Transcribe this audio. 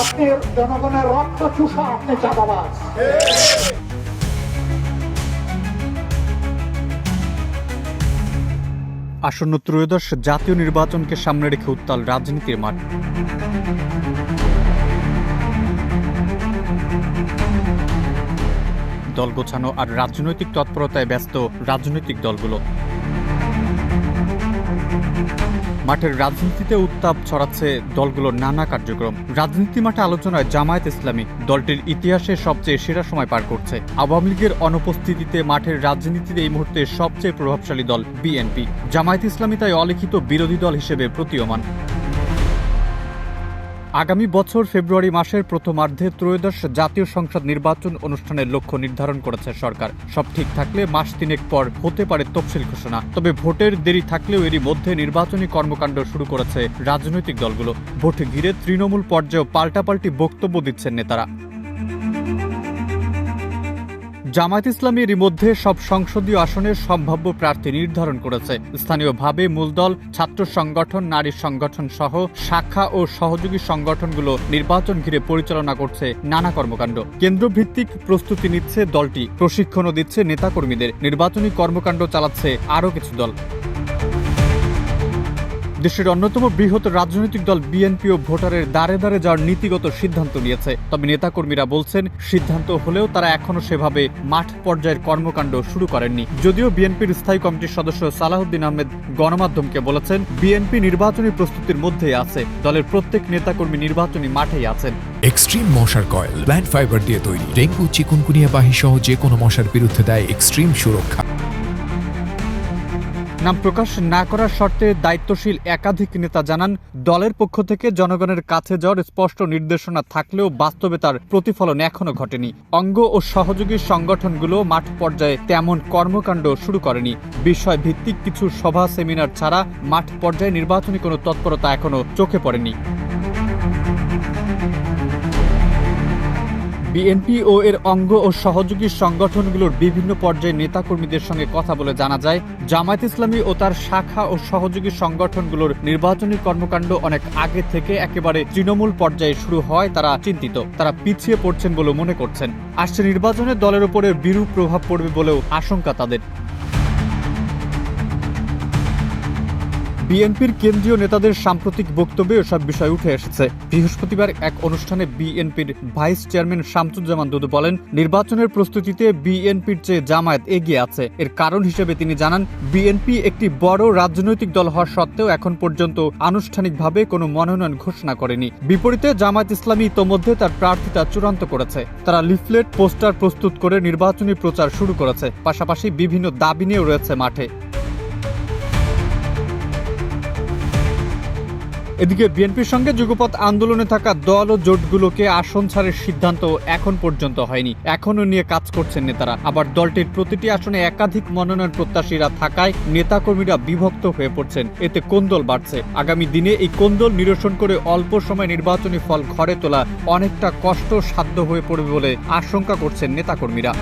আপনি জনগণের রক্ত চুষা, আপনি আসন্ন ত্রয়োদশ জাতীয় নির্বাচনকে সামনে রেখে উত্তাল রাজনীতির মাঠ। দল গোছানো আর রাজনৈতিক তৎপরতায় ব্যস্ত রাজনৈতিক দলগুলো। মাঠের রাজনীতিতে উত্তাপ ছড়াচ্ছে দলগুলোর নানা কার্যক্রম। রাজনীতি মাঠে আলোচনায় জামায়াত ইসলামী দলটির ইতিহাসে সবচেয়ে সেরা সময় পার করছে। আওয়ামী লীগের অনুপস্থিতিতে মাঠের রাজনীতিতে এই মুহূর্তে সবচেয়ে প্রভাবশালী দল বিএনপি। জামায়াত ইসলামী তাই অলিখিত বিরোধী দল হিসেবে প্রতীয়মান। আগামী বছর ফেব্রুয়ারি মাসের প্রথমার্ধে ত্রয়োদশ জাতীয় সংসদ নির্বাচন অনুষ্ঠানের লক্ষ্য নির্ধারণ করেছে সরকার। সব ঠিক থাকলে মাস তিনেক পর হতে পারে তফসিল ঘোষণা। তবে ভোটের দেরি থাকলেও এরই মধ্যে নির্বাচনী কর্মকাণ্ড শুরু করেছে রাজনৈতিক দলগুলো। ভোট ঘিরে তৃণমূল পর্যায়েও পাল্টাপাল্টি বক্তব্য দিচ্ছেন নেতারা। জামায়াত ইসলামের এরই মধ্যে সব সংসদীয় আসনের সম্ভাব্য প্রার্থী নির্ধারণ করেছে। স্থানীয়ভাবে মূলদল, ছাত্র সংগঠন, নারী সংগঠন সহ শাখা ও সহযোগী সংগঠনগুলো নির্বাচন ঘিরে পরিচালনা করছে নানা কর্মকাণ্ড। কেন্দ্রভিত্তিক প্রস্তুতি নিচ্ছে দলটি। প্রশিক্ষণও দিচ্ছে নেতাকর্মীদের। নির্বাচনী কর্মকাণ্ড চালাচ্ছে আরও কিছু দল। দেশের অন্যতম বৃহৎ রাজনৈতিক দল বিএনপি ও ভোটারের দ্বারে দ্বারে যাওয়ার নীতিগত সিদ্ধান্ত নিয়েছে। তবে নেতাকর্মীরা বলছেন, সিদ্ধান্ত হলেও তারা এখনও সেভাবে মাঠ পর্যায়ের কর্মকাণ্ড শুরু করেননি। যদিও বিএনপির স্থায়ী কমিটির সদস্য সালাহুদ্দিন আহমেদ গণমাধ্যমকে বলেছেন, বিএনপি নির্বাচনী প্রস্তুতির মধ্যেই আছে। দলের প্রত্যেক নেতাকর্মী নির্বাচনী মাঠেই আছেন। এক্সট্রিম মশার কয়েল প্ল্যান্ট ফাইবার দিয়ে তৈরি, ডেঙ্গু চিকুনকুনিয়া বাহি সহ যে কোনো মশার বিরুদ্ধে দেয় এক্সট্রিম সুরক্ষা। নাম প্রকাশ না করার শর্তে দায়িত্বশীল একাধিক নেতা জানান, দলের পক্ষ থেকে জনগণের কাছে যাওয়ার স্পষ্ট নির্দেশনা থাকলেও বাস্তবে তার প্রতিফলন এখনও ঘটেনি। অঙ্গ ও সহযোগী সংগঠনগুলো মাঠ পর্যায়ে তেমন কর্মকাণ্ড শুরু করেনি। বিষয় ভিত্তিক কিছু সভা, সেমিনার ছাড়া মাঠ পর্যায়ে নির্বাচনী কোনো তৎপরতা এখনও চোখে পড়েনি। বিএনপি ও এর অঙ্গ ও সহযোগী সংগঠনগুলোর বিভিন্ন পর্যায়ে নেতাকর্মীদের সঙ্গে কথা বলে জানা যায়, জামায়াত ইসলামী ও তার শাখা ও সহযোগী সংগঠনগুলোর নির্বাচনী কর্মকাণ্ড অনেক আগে থেকে একেবারে তৃণমূল পর্যায়ে শুরু হয় তারা চিন্তিত, তারা পিছিয়ে পড়ছেন বলে মনে করছেন। আসছে নির্বাচনে দলের উপরে বিরূপ প্রভাব পড়বে বলেও আশঙ্কা তাদের। বিএনপির কেন্দ্রীয় নেতাদের সাম্প্রতিক বক্তব্যে এসব বিষয় উঠে এসেছে। বৃহস্পতিবার এক অনুষ্ঠানে বিএনপির ভাইস চেয়ারম্যান শামসুজ্জামান দুদু বলেন, নির্বাচনের প্রস্তুতিতে বিএনপির চেয়ে জামায়াত এগিয়ে আছে। এর কারণ হিসেবে তিনি জানান, বিএনপি একটি বড় রাজনৈতিক দল হওয়া সত্ত্বেও এখন পর্যন্ত আনুষ্ঠানিকভাবে কোনো মনোনয়ন ঘোষণা করেনি। বিপরীতে জামায়াত ইসলামী ইতোমধ্যে তার প্রার্থিতা চূড়ান্ত করেছে। তারা লিফলেট, পোস্টার প্রস্তুত করে নির্বাচনী প্রচার শুরু করেছে। পাশাপাশি বিভিন্ন দাবি নিয়েও রয়েছে মাঠে। এদিকে বিএনপির সঙ্গে যুগপথ আন্দোলনে থাকা দল ও জোটগুলোকে আসন ছাড়ের সিদ্ধান্ত এখন পর্যন্ত হয়নি। এখনও নিয়ে কাজ করছেন নেতারা। আবার দলটির প্রতিটি আসনে একাধিক মনোনয়ন প্রত্যাশীরা থাকায় নেতাকর্মীরা বিভক্ত হয়ে পড়ছেন। এতে কোন্দল বাড়ছে? আগামী দিনে এই কোন্দল নিরসন করে অল্প সময় নির্বাচনী ফল ঘরে তোলা অনেকটা কষ্ট সাধ্য হয়ে পড়বে বলে আশঙ্কা করছেন নেতাকর্মীরা।